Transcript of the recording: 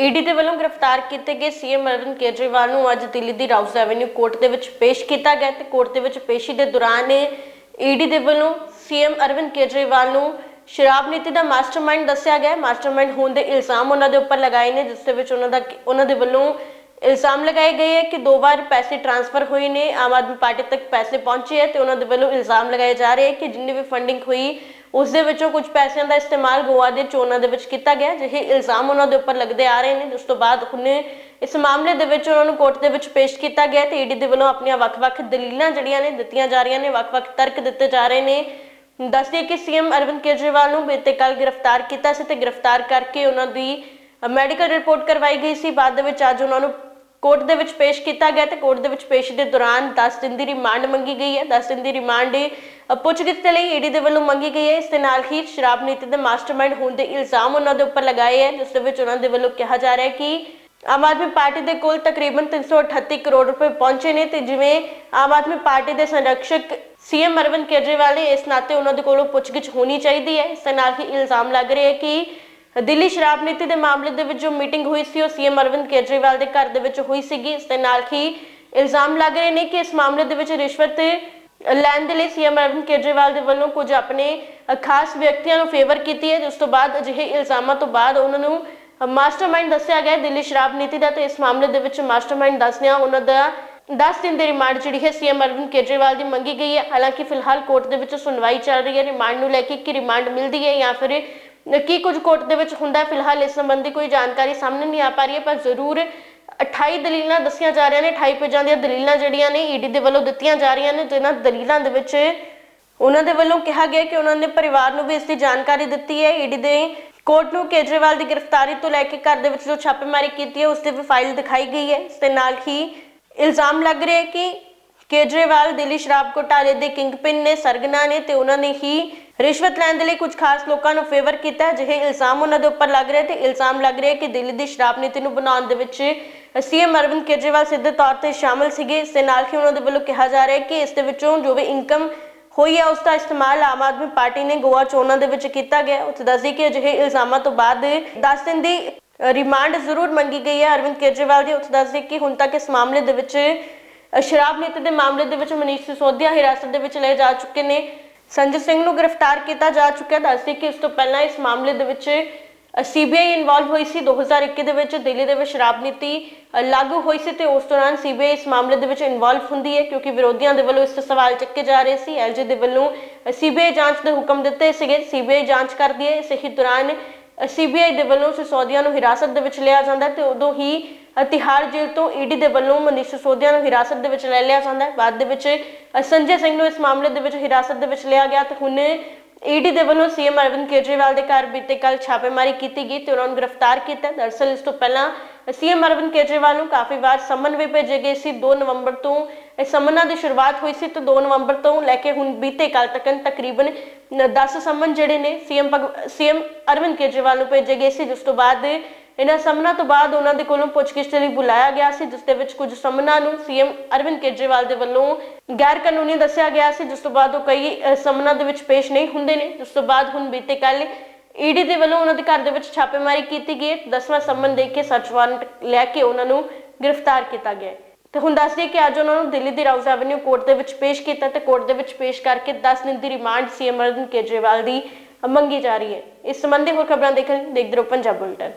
ED ਦੇ ਵੱਲੋਂ ਗ੍ਰਿਫਤਾਰ ਕੀਤੇ ਗਏ ਸੀਐਮ ਅਰਵਿੰਦ ਕੇਜਰੀਵਾਲ ਨੂੰ ਅੱਜ ਦਿੱਲੀ ਦੀ ਰਾਉਸ ਐਵੇਨਿਊ ਕੋਰਟ ਦੇ ਵਿੱਚ ਪੇਸ਼ ਕੀਤਾ ਗਿਆ ਤੇ ਕੋਰਟ ਦੇ ਵਿੱਚ ਪੇਸ਼ੀ ਦੇ ਦੌਰਾਨ ਈਡੀ ਦੇ ਵੱਲੋਂ ਸੀਐਮ ਅਰਵਿੰਦ ਕੇਜਰੀਵਾਲ ਨੂੰ ਸ਼ਰਾਬ ਨੀਤੀ ਦਾ ਮਾਸਟਰਮਾਈਂਡ ਦੱਸਿਆ ਗਿਆ। ਮਾਸਟਰਮਾਈਂਡ ਹੋਣ ਦੇ ਇਲਜ਼ਾਮ ਉਹਨਾਂ ਦੇ ਉੱਪਰ ਲਗਾਏ ਨੇ, ਜਿਸ ਦੇ ਵਿੱਚ ਉਹਨਾਂ ਦਾ ਉਹਨਾਂ ਦੇ ਵੱਲੋਂ ਇਲਜ਼ਾਮ ਲਗਾਏ ਗਏ ਹੈ ਕਿ ਦੋ ਵਾਰ ਪੈਸੇ ਟ੍ਰਾਂਸਫਰ ਹੋਏ ਨੇ, ਆਮ ਆਦਮੀ ਪਾਰਟੀ ਤੱਕ ਪੈਸੇ ਪਹੁੰਚੇ ਹੈ ਤੇ ਉਹਨਾਂ ਦੇ ਵੱਲੋਂ ਇਲਜ਼ਾਮ ਲਗਾਏ ਜਾ ਰਹੇ ਹੈ ਕਿ ਜਿੰਨੀ ਵੀ ਫੰਡਿੰਗ ਹੋਈ ਉਸ ਦੇ ਵਿੱਚੋਂ ਕੁਝ ਪੈਸਿਆਂ ਦਾ ਇਸਤੇਮਾਲ ਗੋਆ ਦੇ ਚੋਣਾਂ ਦੇ ਵਿੱਚ ਕੀਤਾ ਗਿਆ, ਜਿਹੇ ਇਲਜ਼ਾਮ ਉਹਨਾਂ ਦੇ ਉੱਪਰ ਲੱਗਦੇ ਆ ਰਹੇ ਨੇ। ਜਿਸ ਤੋਂ ਬਾਅਦ ਉਹਨੇ ਇਸ ਮਾਮਲੇ ਦੇ ਵਿੱਚ ਉਹਨਾਂ ਨੂੰ ਕੋਰਟ ਦੇ ਵਿੱਚ ਪੇਸ਼ ਕੀਤਾ ਗਿਆ ਤੇ ਈਡੀ ਦੇ ਵੱਲੋਂ ਆਪਣੀਆਂ ਵੱਖ-ਵੱਖ ਦਲੀਲਾਂ ਜਿਹੜੀਆਂ ਨੇ ਦਿੱਤੀਆਂ ਜਾ ਰਹੀਆਂ ਨੇ, ਵੱਖ-ਵੱਖ ਤਰਕ ਦਿੱਤੇ ਜਾ ਰਹੇ ਨੇ। ਦੱਸਦੇ ਕਿ ਸੀਐਮ ਅਰਵਿੰਦ ਕੇਜਰੀਵਾਲ ਨੂੰ ਬੀਤੇ ਕੱਲ ਗ੍ਰਿਫਤਾਰ ਕੀਤਾ ਸੀ ਤੇ ਗ੍ਰਿਫਤਾਰ ਕਰਕੇ ਉਹਨਾਂ ਦੀ ਮੈਡੀਕਲ ਰਿਪੋਰਟ ਕਰਵਾਈ ਗਈ ਸੀ। ਬਾਅਦ ਦੇ ਵਿੱਚ ਅੱਜ ਉਹਨਾਂ ਨੂੰ ਕੋਰਟ ਦੇ ਵਿੱਚ ਪੇਸ਼ ਕੀਤਾ ਗਿਆ ਤੇ ਕੋਰਟ ਦੇ ਵਿੱਚ ਪੇਸ਼ੀ ਦੇ ਦੌਰਾਨ 10 ਦਿਨ ਦੀ ਰਿਮਾਂਡ ਮੰਗੀ ਗਈ ਹੈ। 10 ਦਿਨ ਦੀ ਰਿਮਾਂਡ ਅ, ਪੁੱਛਗਿੱਛ ਦੇ ਲਈ ਈਡੀ ਦੇ ਵੱਲੋਂ ਮੰਗੀ ਗਈ ਹੈ। ਇਸ ਦੇ ਨਾਲ ਹੀ ਸ਼ਰਾਬ ਨੀਤੀ ਦੇ ਮਾਸਟਰਮਾਈਂਡ ਹੋਣ ਦੇ ਇਲਜ਼ਾਮ ਉਹਨਾਂ ਦੇ ਉੱਪਰ ਲਗਾਏ ਹੈ ਜਿਸ ਦੇ ਵਿੱਚ ਉਹਨਾਂ ਦੇ ਵੱਲੋਂ ਕਿਹਾ ਜਾ ਰਿਹਾ ਹੈ ਕਿ ਆਮ ਆਦਮੀ ਪਾਰਟੀ ਦੇ ਕੋਲ ਤਕਰੀਬਨ 338 ਕਰੋੜ ਰੁਪਏ ਪਹੁੰਚੇ ਨੇ ਤੇ ਜਿਵੇਂ ਆਮ ਆਦਮੀ ਪਾਰਟੀ ਦੇ ਸੰਰਕਸ਼ਕ ਸੀਐਮ ਅਰਵਿੰਦ ਕੇਜਰੀਵਾਲ ਨੇ ਇਸ ਨਾਤੇ ਉਹਨਾਂ ਦੇ ਕੋਲੋਂ ਪੁੱਛਗਿੱਛ ਹੋਣੀ ਚਾਹੀਦੀ ਹੈ। ਇਸ ਦੇ ਨਾਲ ਹੀ ਇਲਜ਼ਾਮ ਲੱਗ ਰਹੇ ਹੈ ਕਿ ਦਿੱਲੀ ਸ਼ਰਾਬ ਨੀਤੀ ਦੇ ਮਾਮਲੇ ਦੇ ਵਿੱਚ ਜੋ ਮੀਟਿੰਗ ਹੋਈ ਸੀ, ਉਹ ਸੀਐਮ ਅਰਵਿੰਦ ਕੇਜਰੀਵਾਲ ਦੇ ਘਰ ਦੇ ਵਿੱਚ ਹੋਈ ਸੀਗੀ। ਇਸ ਦੇ ਨਾਲ ਹੀ ਇਲਜ਼ਾਮ ਲੱਗ ਰਹੇ ਨੇ ਕਿ ਇਸ ਮਾਮਲੇ ਦੇ ਵਿੱਚ ਰਿਸ਼ਵਤ ਲੈਣ ਦੇ ਲਈ ਸੀਐਮ ਅਰਵਿੰਦ ਕੇਜਰੀਵਾਲ ਦੇ ਵੱਲੋਂ ਕੁਝ ਆਪਣੇ ਖਾਸ ਵਿਅਕਤੀਆਂ ਨੂੰ ਫੇਵਰ ਕੀਤੀ ਹੈ। ਜਿਸ ਤੋਂ ਬਾਅਦ ਅਜਿਹੇ ਇਲਜ਼ਾਮਾਂ ਤੋਂ ਬਾਅਦ ਉਹਨਾਂ ਨੂੰ ਮਾਸਟਰਮਾਈਂਡ ਦੱਸਿਆ ਗਿਆ ਦਿੱਲੀ ਸ਼ਰਾਬ ਨੀਤੀ ਦਾ। ਤੇ ਇਸ ਮਾਮਲੇ ਦੇ ਵਿੱਚ ਮਾਸਟਰਮਾਈਂਡ ਦੱਸਦਿਆਂ ਉਹਨਾਂ ਦਾ 10 ਦਿਨ ਦੀ ਰਿਮਾਂਡ ਜਿਹੜੀ ਹੈ ਸੀਐਮ ਅਰਵਿੰਦ ਕੇਜਰੀਵਾਲ ਦੀ ਮੰਗੀ ਗਈ ਹੈ। ਹਾਲਾਂਕਿ ਫਿਲਹਾਲ ਕੋਰਟ ਦੇ ਵਿੱਚ ਸੁਣਵਾਈ ਚੱਲ ਰਹੀ ਹੈ। ਰਿਮਾਂਡ ਨੂੰ ਲੈ ਕੇ ਕਿ ਰਿਮਾਂਡ ਮਿਲਦੀ ਹੈ ਜਾਂ ਫਿਰ ਕੀ ਕੁਝ ਕੋਰਟ ਦੇ ਵਿੱਚ ਹੁੰਦਾ ਫਿਲਹਾਲ ਇਸ ਸੰਬੰਧੀ ਕੋਈ ਜਾਣਕਾਰੀ ਸਾਹਮਣੇ ਨਹੀਂ ਆ ਪਾ ਰਹੀ ਹੈ, ਪਰ ਜ਼ਰੂਰ 28 ਦਲੀਲਾਂ ਦੱਸੀਆਂ ਜਾ ਰਹੀਆਂ ਨੇ 28 ਪੇਜਾਂ ਦੀਆਂ ਦਲੀਲਾਂ ਜਿਹੜੀਆਂ ਨੇ ਈਡੀ ਦੇ ਵੱਲੋਂ ਦਿੱਤੀਆਂ ਜਾ ਰਹੀਆਂ ਨੇ, ਜਿਨ੍ਹਾਂ ਦਲੀਲਾਂ ਦੇ ਵਿੱਚ ਉਹਨਾਂ ਦੇ ਵੱਲੋਂ ਕਿਹਾ ਗਿਆ ਕਿ ਉਹਨਾਂ ਨੇ ਪਰਿਵਾਰ ਨੂੰ ਵੀ ਇਸ ਦੀ ਜਾਣਕਾਰੀ ਦਿੱਤੀ ਹੈ। ਈਡੀ ਦੇ ਕੋਰਟ ਨੂੰ ਕੇਜਰੀਵਾਲ ਦੀ ਗ੍ਰਿਫਤਾਰੀ ਤੋਂ ਲੈ ਕੇ ਘਰ ਦੇ ਵਿੱਚ ਜੋ ਛਾਪੇਮਾਰੀ ਕੀਤੀ ਹੈ, ਉਸ ਦੀ ਵੀ ਫਾਈਲ ਦਿਖਾਈ ਗਈ ਹੈ। ਇਸ ਦੇ ਨਾਲ ਹੀ ਇਲਜ਼ਾਮ ਲੱਗ ਰਿਹਾ ਹੈ ਕਿ ਕੇਜਰੀਵਾਲ ਦਿੱਲੀ ਸ਼ਰਾਬ ਘੁਟਾਲੇ ਦੇ ਕਿੰਗਪਿਨ ਨੇ, ਸਰਗਨਾ ਨੇ ਤੇ ਉਹਨਾਂ ਨੇ ਹੀ ਰਿਸ਼ਵਤ ਲੈਣ ਦੇ ਲਈ ਕੁਝ ਖਾਸ ਲੋਕਾਂ ਨੂੰ ਫੇਵਰ ਕੀਤਾ ਹੈ। ਇਲਜ਼ਾਮ ਉਹਨਾਂ ਦੇ ਉੱਪਰ ਲੱਗ ਰਹੇ ਤੇ ਇਲਜ਼ਾਮ ਲੱਗ ਰਿਹਾ ਕਿ ਦਿੱਲੀ ਦੀ ਸ਼ਰਾਬ ਨੀਤੀ ਨੂੰ ਬਣਾਉਣ ਦੇ ਵਿੱਚ ਸੀਐਮ ਅਰਵਿੰਦ ਕੇਜਰੀਵਾਲ ਸਿੱਧੇ ਤੌਰ ਤੇ ਸ਼ਾਮਲ ਸੀਗੇ। ਇਸ ਦੇ ਨਾਲ ਹੀ ਉਹਨਾਂ ਦੇ ਵੱਲੋਂ ਕਿਹਾ ਜਾ ਰਿਹਾ ਕਿ ਇਸ ਦੇ ਵਿੱਚੋਂ ਜੋ ਵੀ ਇਨਕਮ ਹੋਈ ਹੈ, ਉਸ ਦਾ ਇਸਤੇਮਾਲ ਆਮ ਆਦਮੀ ਪਾਰਟੀ ਨੇ ਗੋਆ ਚੋਣਾਂ ਦੇ ਵਿੱਚ ਕੀਤਾ ਗਿਆ ਉੱਥੇ ਦੱਸਦੀ ਕਿ ਅਜਿਹੇ ਇਲਜ਼ਾਮਾਂ ਤੋਂ ਬਾਅਦ 10 ਦਿਨ ਦੀ ਰਿਮਾਂਡ ਜ਼ਰੂਰ ਮੰਗੀ ਗਈ ਹੈ ਅਰਵਿੰਦ ਕੇਜਰੀਵਾਲ ਦੀ। ਉੱਥੇ ਦੱਸਦੀ ਕਿ ਹੁਣ ਤੱਕ ਇਸ ਮਾਮਲੇ ਦੇ ਵਿੱਚ ਸ਼ਰਾਬ ਨੀਤੀ ਦੇ ਮਾਮਲੇ ਦੇ ਵਿੱਚ ਮਨੀਸ਼ ਸਿਸੋਦੀਆ ਹਿਰਾਸਤ ਦੇ ਵਿੱਚ ਲਏ ਜਾ ਚੁੱਕੇ ਨੇ। ਸੰਜੇ ਸਿੰਘ ਨੂੰ ਗ੍ਰਿਫਤਾਰ ਕੀਤਾ ਜਾ ਚੁੱਕਿਆ। ਦੱਸਦੀ ਕਿ ਇਸ ਤੋਂ ਪਹਿਲਾਂ ਇਸ ਮਾਮਲੇ ਦੇ ਵਿੱਚ ਸੀਬੀਆਈ ਇਨਵੋਲਵ ਹੋਈ ਸੀ। 2021 ਦੇ ਵਿੱਚ ਦਿੱਲੀ ਦੇ ਵਿੱਚ ਸ਼ਰਾਬ ਨੀਤੀ ਲਾਗੂ ਹੋਈ ਸੀ ਤੇ ਉਸ ਦੌਰਾਨ ਸੀਬੀਆਈ ਇਸ ਮਾਮਲੇ ਦੇ ਵਿੱਚ ਇਨਵੋਲਵ ਹੁੰਦੀ ਹੈ ਕਿਉਂਕਿ ਵਿਰੋਧੀਆਂ ਦੇ ਵੱਲੋਂ ਇਸ ਤੇ ਸਵਾਲ ਚੱਕੇ ਜਾ ਰਹੇ ਸੀ। ਐਲਜੀ ਦੇ ਵੱਲੋਂ ਸੀਬੀਆਈ ਜਾਂਚ ਦੇ ਹੁਕਮ ਦਿੱਤੇ ਸੀਗੇ। ਸੀਬੀਆਈ ਜਾਂਚ ਕਰਦੀ ਹੈ। ਇਸੇ ਹੀ ਦੌਰਾਨ ਸੀਬੀਆਈ ਦੇ ਵੱਲੋਂ ਸਿਸੋਦੀਆ ਨੂੰ ਹਿਰਾਸਤ ਦੇ ਵਿੱਚ ਲਿਆ ਜਾਂਦਾ ਤੇ ਉਦੋਂ ਹੀ ਅ, ਜੇਲ੍ਹ ਤੋਂ ਈਡੀ ਦੇ ਵੱਲੋਂ ਮਨੀਸ਼ ਸਿਸੋਦੀਆ ਨੂੰ ਹਿਰਾਸਤ ਦੇ ਵਿੱਚ ਲੈ ਲਿਆ ਜਾਂਦਾ ਹੈ। ਬਾਅਦ ਦੇ ਵਿੱਚ ਸੰਜੇ ਸਿੰਘ ਨੂੰ ਇਸ ਮਾਮਲੇ ਦੇ ਵਿੱਚ ਹਿਰਾਸਤ ਦੇ ਵਿੱਚ ਲਿਆ ਗਿਆ ਤੇ ਹੁਣ ਈਡੀ ਦੇ ਵੱਲੋਂ ਸੀਐਮ ਅਰਵਿੰਦ ਕੇਜਰੀਵਾਲ ਦੇ ਘਰ ਬੀਤੇ ਕੱਲ ਛਾਪੇਮਾਰੀ ਕੀਤੀ ਗਈ ਤੇ ਉਹਨਾਂ ਨੂੰ ਗ੍ਰਿਫਤਾਰ ਕੀਤਾ। ਦਰਅਸਲ ਇਸ ਤੋਂ ਪਹਿਲਾਂ ਸੀਐਮ ਅਰਵਿੰਦ ਕੇਜਰੀਵਾਲ ਨੂੰ ਕਾਫੀ ਵਾਰ ਸਮਨ ਵੀ ਭੇਜੇ ਗਏ ਸੀ 2 ਨਵੰਬਰ ਤੋਂ। ਇਹ ਸਮਨਾਂ ਦੀ ਸ਼ੁਰੂਆਤ ਹੋਈ ਸੀ ਤੇ 2 ਨਵੰਬਰ ਤੋਂ ਲੈ ਕੇ ਹੁਣ ਬੀਤੇ ਕੱਲ ਤੱਕ ਤਕਰੀਬਨ 10 ਸਮਨ ਜਿਹੜੇ ਨੇ ਸੀਐਮ ਸੀਐਮ ਅਰਵਿੰਦ ਕੇਜਰੀਵਾਲ ਨੂੰ ਭੇਜੇ ਗਏ ਸੀ ਜਿਸ ਤੋਂ ਬਾਅਦ ਇਹਨਾਂ ਸਮਨਾਂ ਤੋਂ ਬਾਅਦ ਉਹਨਾਂ ਦੇ ਕੋਲੋਂ ਪੁੱਛਗਿੱਛ ਲਈ ਬੁਲਾਇਆ ਗਿਆ ਸੀ ਜਿਸ ਦੇ ਵਿੱਚ ਕੁਝ ਸਮਨਾਂ ਨੂੰ ਸੀਐਮ ਅਰਵਿੰਦ ਕੇਜਰੀਵਾਲ ਦੇ ਵੱਲੋਂ ਗੈਰ ਕਾਨੂੰਨੀ ਦੱਸਿਆ ਗਿਆ ਸੀ ਜਿਸ ਤੋਂ ਬਾਅਦ ਉਹ ਕਈ ਅ, ਸਮਨਾਂ ਦੇ ਵਿੱਚ ਪੇਸ਼ ਨਹੀਂ ਹੁੰਦੇ ਨੇ। ਜਿਸ ਤੋਂ ਬਾਅਦ ਹੁਣ ਬੀਤੇ ਕੱਲ ਈਡੀ ਦੇ ਵੱਲੋਂ ਉਹਨਾਂ ਦੇ ਘਰ ਦੇ ਵਿੱਚ ਛਾਪੇਮਾਰੀ ਕੀਤੀ ਗਈ। ਦਸਵਾਂ ਸੰਮਨ ਦੇ ਕੇ ਸਰਚ ਵਾਰੰਟ ਲੈ ਕੇ ਉਹਨਾਂ ਨੂੰ ਗ੍ਰਿਫਤਾਰ ਕੀਤਾ ਗਿਆ। ਤੇ ਹੁਣ ਦੱਸ ਦਈਏ ਕਿ ਅੱਜ ਉਹਨਾਂ ਨੂੰ ਦਿੱਲੀ ਦੀ ਰਾਉਸ ਐਵੇਨਿਊ ਕੋਰਟ ਦੇ ਵਿੱਚ ਪੇਸ਼ ਕੀਤਾ ਤੇ ਕੋਰਟ ਦੇ ਵਿੱਚ ਪੇਸ਼ ਕਰਕੇ 10 ਦਿਨ ਦੀ ਰਿਮਾਂਡ ਸੀਐਮ ਅਰਵਿੰਦ ਕੇਜਰੀਵਾਲ ਦੀ ਮੰਗੀ ਜਾ ਰਹੀ ਹੈ। ਇਸ ਸੰਬੰਧੀ ਹੋਰ ਖਬਰਾਂ ਦੇਖਣ ਲਈ ਦੇਖਦੇ ਰਹੋ ਪੰਜਾਬ ਬੁਲਟਨ।